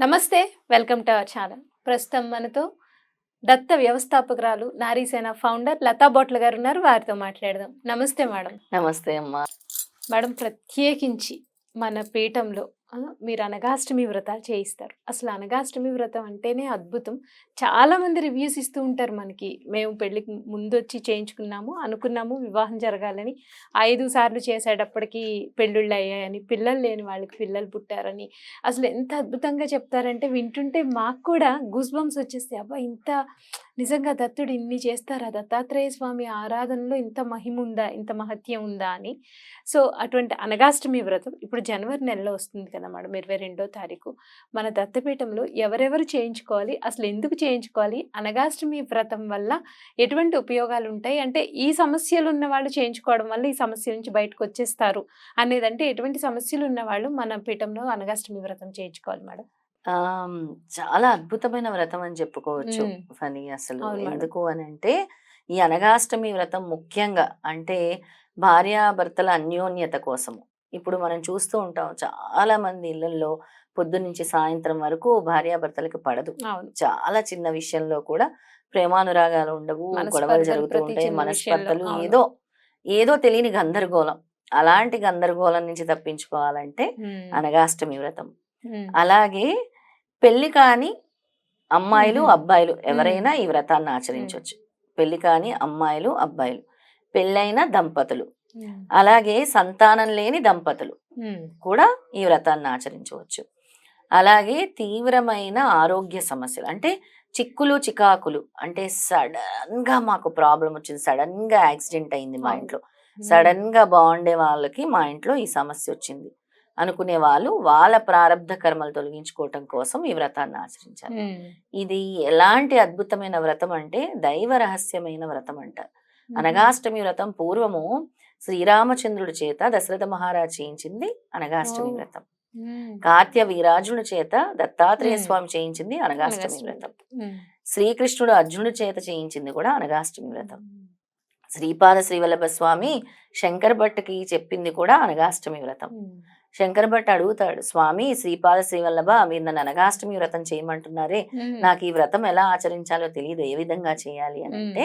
నమస్తే welcome to our channel. ప్రస్తుతం మనతో దత్త వ్యవస్థాపకురాలు నారీసేన ఫౌండర్ లతా బొట్ల గారు ఉన్నారు. వారితో మాట్లాడదాం. నమస్తే మేడం. నమస్తే అమ్మా. మేడం ప్రత్యేకించి మన పీఠంలో మీరు అనగాష్టమి వ్రతాలు చేయిస్తారు. అసలు అనగాష్టమి వ్రతం అంటేనే అద్భుతం. చాలామంది రివ్యూస్ ఇస్తూ ఉంటారు మనకి. మేము పెళ్ళికి ముందు వచ్చి చేయించుకున్నాము అనుకున్నాము వివాహం జరగాలని. ఐదు సార్లు చేసేటప్పటికి పెళ్ళిళ్ళు అయ్యాయని పిల్లలు లేని వాళ్ళకి పిల్లలు పుట్టారని. అసలు ఎంత అద్భుతంగా చెప్తారంటే వింటుంటే మాకు కూడా గూస్ బంప్స్ వచ్చేస్తే అబ్బా ఇంత నిజంగా దత్తుడు ఇన్ని చేస్తారా? దత్తాత్రేయ స్వామి ఆరాధనలో ఇంత మహిమ ఉందా ఇంత మహత్యం ఉందా అని. సో అటువంటి అనగాష్టమి వ్రతం ఇప్పుడు జనవరి నెలలో వస్తుంది కదా మేడం ఇరవై రెండో తారీఖు. మన దత్తపీఠంలో ఎవరెవరు చేయించుకోవాలి? అసలు ఎందుకు చేయించుకోవాలి? అనగాష్టమి వ్రతం వల్ల ఎటువంటి ఉపయోగాలు ఉంటాయి అంటే ఈ సమస్యలు ఉన్న వాళ్ళు చేయించుకోవడం వల్ల ఈ సమస్య నుంచి బయటకు వచ్చేస్తారు అనేది ఎటువంటి సమస్యలు ఉన్న వాళ్ళు మన పీఠంలో అనగాష్టమి వ్రతం చేయించుకోవాలి మేడం? చాలా అద్భుతమైన వ్రతం అని చెప్పుకోవచ్చు. ఫనీ అసలు. ఎందుకు అని అంటే ఈ అనగాష్టమి వ్రతం ముఖ్యంగా అంటే భార్యాభర్తల అన్యోన్యత కోసము ఇప్పుడు మనం చూస్తూ ఉంటాం చాలా మంది ఇళ్ళలో పొద్దున్నుంచి సాయంత్రం వరకు భార్యాభర్తలకు పడదు చాలా చిన్న విషయంలో కూడా ప్రేమానురాగాలు ఉండవు గొడవలు జరుగుతూ ఉంటాయి మనస్పర్ధలు. ఏదో ఏదో తెలియని గందరగోళం అలాంటి గందరగోళం నుంచి తప్పించుకోవాలంటే. అనగాష్టమి వ్రతం. అలాగే పెళ్ళి కాని అమ్మాయిలు మ్మ్. అబ్బాయిలు ఎవరైనా ఈ వ్రతాన్ని ఆచరించవచ్చు పెళ్ళి కాని అమ్మాయిలు అబ్బాయిలు. పెళ్ళైన దంపతులు. అలాగే సంతానం లేని దంపతులు. కూడా ఈ వ్రతాన్ని ఆచరించవచ్చు. అలాగే తీవ్రమైన ఆరోగ్య సమస్యలు. అంటే చిక్కులు చికాకులు. అంటే సడన్గా మాకు ప్రాబ్లం వచ్చింది. సడన్గా యాక్సిడెంట్ అయింది మా. ఇంట్లో. సడన్గా బాగుండే వాళ్ళకి మా ఇంట్లో ఈ సమస్య వచ్చింది. అనుకునే వాళ్ళు వాళ్ళ ప్రారంధ కర్మలు తొలగించుకోవటం కోసం ఈ వ్రతాన్ని ఆచరించాలి మ్మ్. ఇది ఎలాంటి అద్భుతమైన వ్రతం అంటే దైవ రహస్యమైన వ్రతం అంటారు అనగాష్టమి వ్రతం పూర్వము శ్రీరామచంద్రుడి చేత దశరథ మహారాజ్ చేయించింది అనగాష్టమి. వ్రతం. కాత్య వీరాజుని చేత దత్తాత్రేయ. స్వామి చేయించింది అనగాష్టమి వ్రతం. శ్రీకృష్ణుడు అర్జునుడి చేత చేయించింది కూడా అనగాష్టమి వ్రతం శ్రీపాద శ్రీవల్లభ స్వామి శంకర్ భట్కి చెప్పింది కూడా అనగాష్టమి వ్రతం. శంకర్ భట్ అడుగుతాడు స్వామి శ్రీపాద శ్రీవల్లభ మీరు నన్ను అనగాష్టమి వ్రతం చేయమంటున్నారే. నాకు ఈ వ్రతం ఎలా ఆచరించాలో తెలియదు ఏ విధంగా చేయాలి అని. అంటే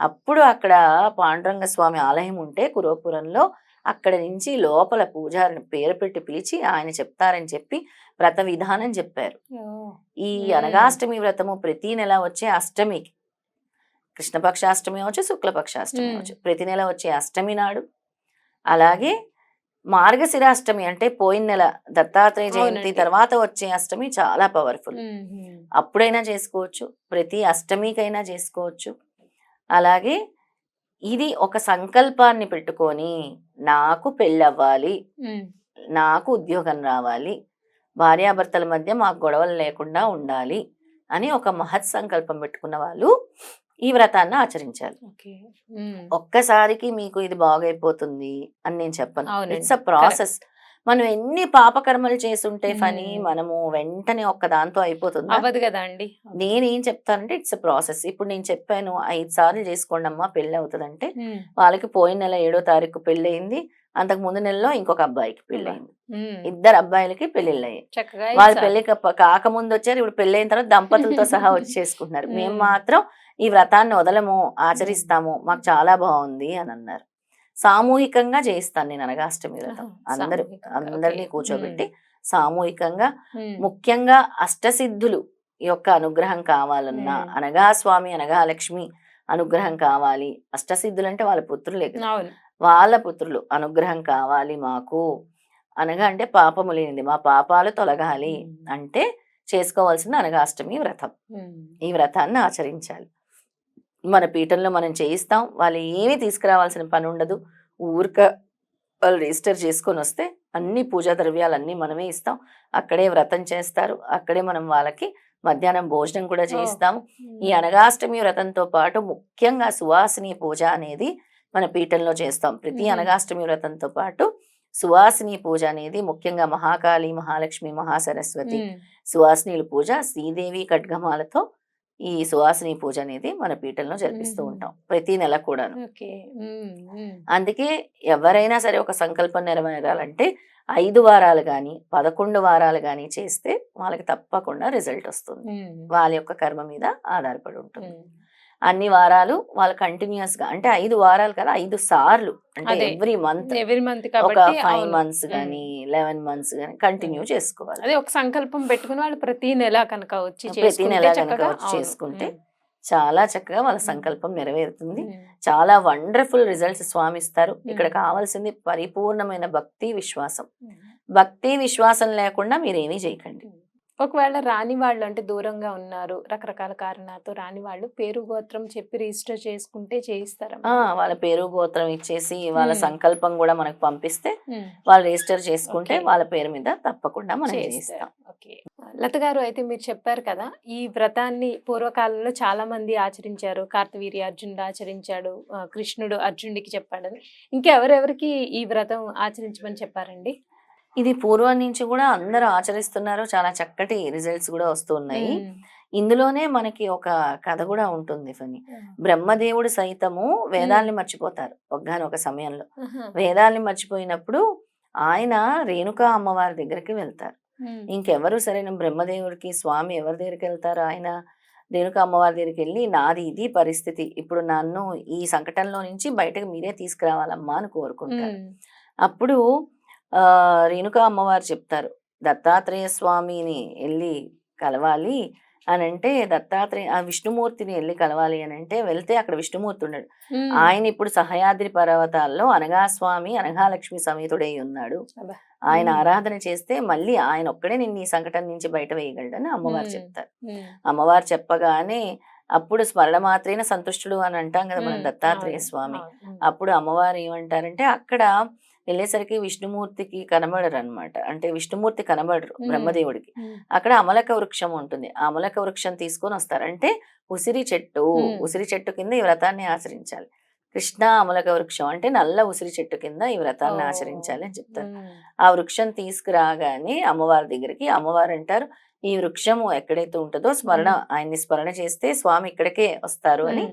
అప్పుడు అక్కడ పాండురంగ స్వామి ఆలయం ఉంటే కురోపురంలో అక్కడ నుంచి లోపల పూజారిని పేరు పెట్టి పిలిచి ఆయన చెప్తారని చెప్పి వ్రత విధానం చెప్పారు. ఈ. అనగాష్టమి వ్రతము ప్రతి నెల వచ్చే అష్టమికి కృష్ణపక్షాష్టమి అవచ్చు శుక్లపక్షాష్టమి. అవచ్చు ప్రతి నెల వచ్చే అష్టమి నాడు అలాగే మార్గశిరాష్టమి అంటే పోయిన నెల దత్తాత్రేయ జయంతి. తర్వాత వచ్చే అష్టమి చాలా పవర్ఫుల్. అప్పుడైనా చేసుకోవచ్చు ప్రతి అష్టమికైనా చేసుకోవచ్చు అలాగే ఇది ఒక సంకల్పాన్ని పెట్టుకొని నాకు పెళ్ళవ్వాలి. నాకు ఉద్యోగం రావాలి భార్యాభర్తల మధ్య మాకు గొడవలు లేకుండా ఉండాలి అని ఒక మహత్ సంకల్పం పెట్టుకున్న వాళ్ళు ఈ వ్రతాన్ని ఆచరించాలి. ఒక్కసారికి మీకు ఇది బాగైపోతుంది అని నేను చెప్పను. ఇట్స్ అ ప్రాసెస్ మనం ఎన్ని పాపకర్మలు చేసుంటే ఫని. మనము వెంటనే ఒక్క దాంతో అయిపోతుందా అవ్వదు కదా అండి నేనేం చెప్తానంటే ఇట్స్ అ ప్రాసెస్ ఇప్పుడు నేను చెప్పాను ఐదు సార్లు చేసుకోండి అమ్మా పెళ్ళి అవుతుందంటే. వాళ్ళకి పోయిన నెల ఏడో తారీఖు పెళ్ళి అయింది అంతకు ముందు నెలలో ఇంకొక అబ్బాయికి పెళ్ళి అయింది మ్మ్. ఇద్దరు అబ్బాయిలకి పెళ్ళిళ్ళు అయ్యాయి వాళ్ళ. పెళ్ళి కాకముందు వచ్చారు ఇప్పుడు పెళ్ళి అయిన తర్వాత దంపతులతో సహా వచ్చి చేసుకుంటున్నారు మేము మ్మ్. మాత్రం ఈ వ్రతాన్ని వదలము ఆచరిస్తాము మాకు చాలా బాగుంది అని అన్నారు సామూహికంగా చేయిస్తాను నేను అనగాష్టమి వ్రతం ఆహా, అందరూ అందరినీ. కూర్చోబెట్టి సామూహికంగా. ముఖ్యంగా అష్టసిద్ధులు యొక్క అనుగ్రహం కావాలన్నా. అనగా స్వామి అనగా లక్ష్మి అనుగ్రహం కావాలి అష్టసిద్ధులు అంటే వాళ్ళ పుత్రులే వాళ్ళ పుత్రులు అనుగ్రహం కావాలి మాకు అనగా అంటే పాపము లేనిది మా పాపాలు తొలగాలి. అంటే చేసుకోవాల్సింది అనగాష్టమి వ్రతం. ఈ వ్రతాన్ని ఆచరించాలి మన పీఠంలో మనం చేయిస్తాం. వాళ్ళు ఏమీ తీసుకురావాల్సిన పని ఉండదు. ఊరిక వాళ్ళు రిజిస్టర్ చేసుకొని వస్తే అన్ని పూజా ద్రవ్యాలు అన్నీ మనమే ఇస్తాం. అక్కడే వ్రతం చేస్తారు. అక్కడే మనం వాళ్ళకి మధ్యాహ్నం భోజనం కూడా చేయిస్తాము. ఈ అనగాష్టమి వ్రతంతో పాటు ముఖ్యంగా సువాసిని పూజ అనేది మన పీఠంలో చేస్తాం. ప్రతి. అనగాష్టమి వ్రతంతో పాటు సువాసిని పూజ అనేది ముఖ్యంగా మహాకాళి మహాలక్ష్మి మహాసరస్వతి. సువాసినీల పూజ శ్రీదేవి ఖడ్గమాలతో ఈ సువాసిని పూజ అనేది మన పీఠంలో జరిపిస్తూ. ఉంటాం ప్రతి నెల కూడాను ఉమ్. అందుకే ఎవరైనా సరే ఒక సంకల్పం నెరవేరాలంటే ఐదు వారాలు కానీ పదకొండు వారాలు కానీ చేస్తే వాళ్ళకి తప్పకుండా రిజల్ట్ వస్తుంది వాళ్ళ యొక్క కర్మ మీద ఆధారపడి ఉంటుంది. అన్ని వారాలు వాళ్ళు కంటిన్యూస్గా అంటే ఐదు వారాలు కదా ఐదు సార్లు అంటే. ఎవ్రీ మంత్ ఎవరి మంత్ ఒక ఫైవ్. మంత్స్ కానీ లెవెన్ మంత్స్ కానీ కంటిన్యూ. చేసుకోవాలి అదే ఒక సంకల్పం పెట్టుకుని వాళ్ళు ప్రతి నెల కనుక వచ్చి ప్రతి నెల కనుక చక్కగా వచ్చి. చేసుకుంటే చాలా చక్కగా వాళ్ళ. సంకల్పం నెరవేరుతుంది. చాలా వండర్ఫుల్ రిజల్ట్స్ స్వామి ఇస్తారు ఇక్కడ. కావాల్సింది పరిపూర్ణమైన భక్తి విశ్వాసం. భక్తి విశ్వాసం లేకుండా మీరు ఏమీ చేయకండి ఒకవేళ రాని వాళ్ళు అంటే దూరంగా ఉన్నారు రకరకాల కారణాలతో రాని వాళ్ళు పేరు గోత్రం చెప్పి రిజిస్టర్ చేసుకుంటే చేయిస్తారా వాళ్ళ పేరు గోత్రం ఇచ్చేసి వాళ్ళ. సంకల్పం కూడా మనకు పంపిస్తే. వాళ్ళు రిజిస్టర్ చేసుకుంటే. వాళ్ళ పేరు మీద తప్పకుండా మనం. చేయిస్తాం ఓకే లత గారు అయితే మీరు చెప్పారు కదా ఈ వ్రతాన్ని పూర్వకాలంలో చాలా మంది ఆచరించారు కార్తవీర్య అర్జునుడు ఆచరించాడు కృష్ణుడు అర్జునుడికి చెప్పాడని ఇంకెవరెవరికి ఈ వ్రతం ఆచరించమని చెప్పారండి ఇది పూర్వం నుంచి కూడా అందరూ ఆచరిస్తున్నారు. చాలా చక్కటి రిజల్ట్స్ కూడా వస్తున్నాయి. ఇందులోనే మనకి ఒక కథ కూడా ఉంటుంది ఫని బ్రహ్మదేవుడు సైతము వేదాల్ని మర్చిపోతారు ఒగ్గానొక సమయంలో. వేదాల్ని మర్చిపోయినప్పుడు ఆయన రేణుకా అమ్మవారి దగ్గరికి వెళ్తారు. ఇంకెవరు సరైన బ్రహ్మదేవుడికి స్వామి ఎవరి దగ్గరికి వెళ్తారు ఆయన? రేణుకా అమ్మవారి దగ్గరికి వెళ్ళి నాది ఇది పరిస్థితి. ఇప్పుడు నన్ను ఈ సంకటంలో నుంచి బయటకు మీరే తీసుకురావాలమ్మా అని కోరుకుంటారు. అప్పుడు రేణుకా అమ్మవారు చెప్తారు దత్తాత్రేయ స్వామిని వెళ్ళి కలవాలి అని అంటే దత్తాత్రేయ ఆ విష్ణుమూర్తిని వెళ్ళి కలవాలి అని అంటే వెళ్తే అక్కడ విష్ణుమూర్తి ఉన్నాడు. ఆయన ఇప్పుడు సహయాద్రి పర్వతాల్లో అనగా స్వామి అనఘాలక్ష్మి సమేతుడై ఉన్నాడు. ఆయన. ఆరాధన చేస్తే మళ్ళీ ఆయన ఒక్కడే నిన్ను ఈ సంకటం నుంచి బయట వేయగలడని అమ్మవారు మ్మ్. చెప్తారు. అమ్మవారు చెప్పగానే అప్పుడు స్మరణ మాత్రేన సంతుష్టుడు అని అంటాం కదా మనం. దత్తాత్రేయ. స్వామి. అప్పుడు అమ్మవారు ఏమంటారంటే అక్కడ వెళ్ళేసరికి విష్ణుమూర్తికి కనబడరు అనమాట అంటే విష్ణుమూర్తి కనబడరు. బ్రహ్మదేవుడికి. అక్కడ అమలక వృక్షం ఉంటుంది ఆ అమలక వృక్షం తీసుకొని వస్తారు అంటే ఉసిరి చెట్టు. ఉసిరి చెట్టు కింద ఈ వ్రతాన్ని ఆచరించాలి కృష్ణ అమలక వృక్షం అంటే నల్ల ఉసిరి చెట్టు కింద ఈ వ్రతాన్ని. ఆచరించాలి అని చెప్తారు. ఆ వృక్షం తీసుకురాగానే అమ్మవారి దగ్గరికి అమ్మవారు అంటారు ఈ వృక్షము ఎక్కడైతే ఉంటుందో స్మరణ. ఆయన్ని స్మరణ చేస్తే స్వామి ఇక్కడికే వస్తారు అని.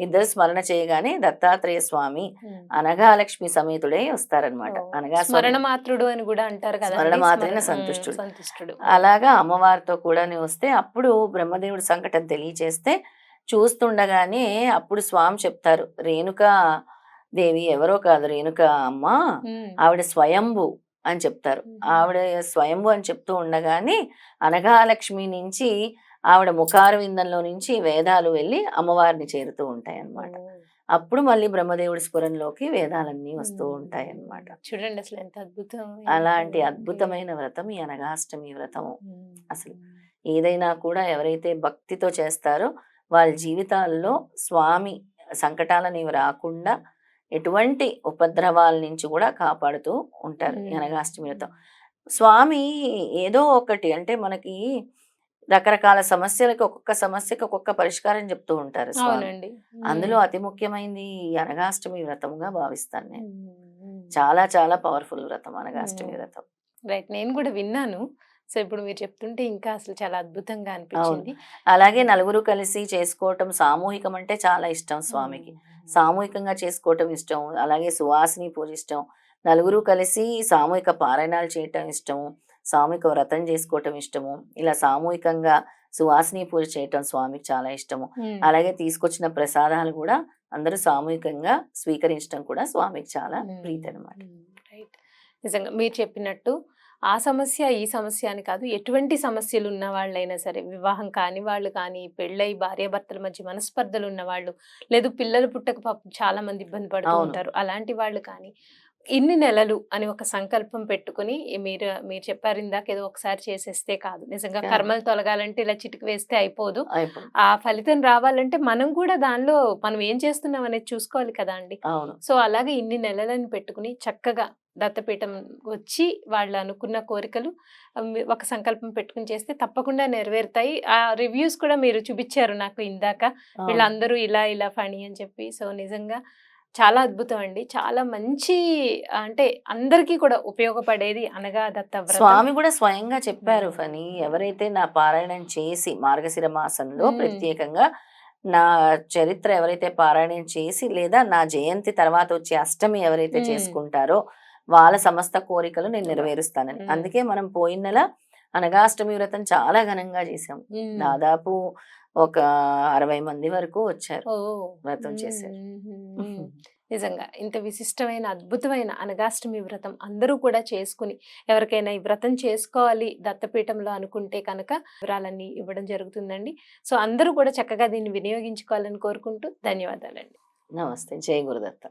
ఇద్దరు స్మరణ చేయగానే దత్తాత్రేయ స్వామి ఉమ్. అనఘాలక్ష్మి సమేతుడై వస్తారనమాట. అనగా స్మరణ మాత్రుడు అని కూడా అంటారు కదా స్మరణ మాత్రేన సంతుష్టుడు. సంతుష్టుడు అలాగా అమ్మవారితో కూడా వస్తే అప్పుడు బ్రహ్మదేవుడి సంకటం తెలియచేస్తే చూస్తుండగానే అప్పుడు స్వామి చెప్తారు రేణుకా దేవి ఎవరో కాదు రేణుక అమ్మ. ఆవిడ స్వయంభు అని చెప్తారు. ఆవిడ స్వయంభు అని చెప్తూ ఉండగానే అనఘాలక్ష్మి నుంచి ఆవిడ ముఖార విందంలో నుంచి వేదాలు వెళ్ళి అమ్మవారిని చేరుతూ ఉంటాయి అన్నమాట ఓ. అప్పుడు మళ్ళీ బ్రహ్మదేవుడి స్ఫురంలోకి వేదాలన్నీ వస్తూ ఉంటాయి అన్నమాట చూడండి అసలు ఎంత అద్భుతం అలాంటి అద్భుతమైన వ్రతం ఈ అనగాష్టమి వ్రతము. అసలు. ఏదైనా కూడా ఎవరైతే భక్తితో చేస్తారో వాళ్ళ జీవితాల్లో స్వామి సంకటాలను రాకుండా ఎటువంటి ఉపద్రవాల నుంచి కూడా కాపాడుతూ ఉంటారు. అనగాష్టమి వ్రతం స్వామి ఏదో ఒకటి అంటే మనకి రకరకాల సమస్యలకు ఒక్కొక్క సమస్యకి ఒక్కొక్క పరిష్కారం చెప్తూ ఉంటారు. అందులో అతి ముఖ్యమైనది అనగాష్టమి వ్రతంగా భావిస్తాను నేను. చాలా చాలా పవర్ఫుల్ వ్రతం అనగాష్టమి. వ్రతం. రైట్ నేను కూడా విన్నాను. సో ఇప్పుడు మీరు చెప్తుంటే ఇంకా అసలు చాలా అద్భుతంగా అనిపించింది. అలాగే నలుగురు కలిసి చేసుకోవటం సామూహికం అంటే చాలా ఇష్టం స్వామికి. సామూహికంగా చేసుకోవటం ఇష్టం అలాగే సువాసిని పూజ ఇష్టం నలుగురు కలిసి సామూహిక పారాయణాలు చేయటం ఇష్టము సామూహిక వ్రతం చేసుకోవటం ఇష్టము ఇలా సామూహికంగా సువాసిని పూజ చేయటం స్వామికి చాలా ఇష్టము. అలాగే తీసుకొచ్చిన ప్రసాదాలు కూడా అందరూ సామూహికంగా స్వీకరించడం కూడా స్వామికి చాలా. ప్రీతి అనమాట. రైట్ నిజంగా మీరు చెప్పినట్టు ఆ సమస్య ఈ సమస్య అని కాదు ఎటువంటి సమస్యలు ఉన్న వాళ్ళైనా సరే వివాహం కాని వాళ్ళు కానీ పెళ్ళై భార్యాభర్తల మధ్య మనస్పర్ధలు ఉన్న వాళ్ళు లేదు పిల్లలు పుట్టక పాపం చాలా మంది ఇబ్బంది పడుతూ. ఉంటారు అలాంటి వాళ్ళు కానీ ఇన్ని నెలలు అని ఒక సంకల్పం పెట్టుకుని మీరు మీరు చెప్పారు ఇందాక ఏదో ఒకసారి చేసేస్తే కాదు. నిజంగా. కర్మలు తొలగాలంటే ఇలా చిటికి వేస్తే అయిపోదు. అయిపో ఆ ఫలితం రావాలంటే మనం కూడా దానిలో మనం ఏం చేస్తున్నాం అనేది చూసుకోవాలి కదా అండి. సో అలాగే ఇన్ని నెలలను పెట్టుకుని చక్కగా దత్తపీఠం వచ్చి వాళ్ళు అనుకున్న కోరికలు ఒక సంకల్పం పెట్టుకుని చేస్తే తప్పకుండా నెరవేరుతాయి. ఆ రివ్యూస్ కూడా మీరు చూపించారు నాకు ఇందాక. వీళ్ళందరూ ఇలా ఇలా ఫణి అని చెప్పి. సో నిజంగా చాలా అద్భుతం అండి చాలా మంచి అంటే అందరికీ కూడా ఉపయోగపడేది అనగా దత్త స్వామి కూడా స్వయంగా చెప్పారు. ఫని ఎవరైతే నా పారాయణం చేసి మార్గశిర మాసంలో. ప్రత్యేకంగా నా చరిత్ర ఎవరైతే పారాయణం చేసి లేదా నా జయంతి తర్వాత వచ్చే అష్టమి ఎవరైతే. చేసుకుంటారో వాళ్ళ సమస్త కోరికలు నేను నెరవేరుస్తానని. అందుకే మనం పోయిన నెల అనగాష్టమి వ్రతం చాలా ఘనంగా చేసాం. దాదాపు ఒక అరవై మంది వరకు వచ్చారు వ్రతం చేశారు. నిజంగా ఇంత విశిష్టమైన అద్భుతమైన అనగాష్టమి వ్రతం అందరూ కూడా చేసుకుని ఎవరికైనా ఈ వ్రతం చేసుకోవాలి దత్తపీఠంలో అనుకుంటే కనుక వివరాలన్నీ ఇవ్వడం జరుగుతుందండి. సో అందరూ కూడా చక్కగా దీన్ని వినియోగించుకోవాలని కోరుకుంటూ ధన్యవాదాలండి. నమస్తే. జై గురుదత్త.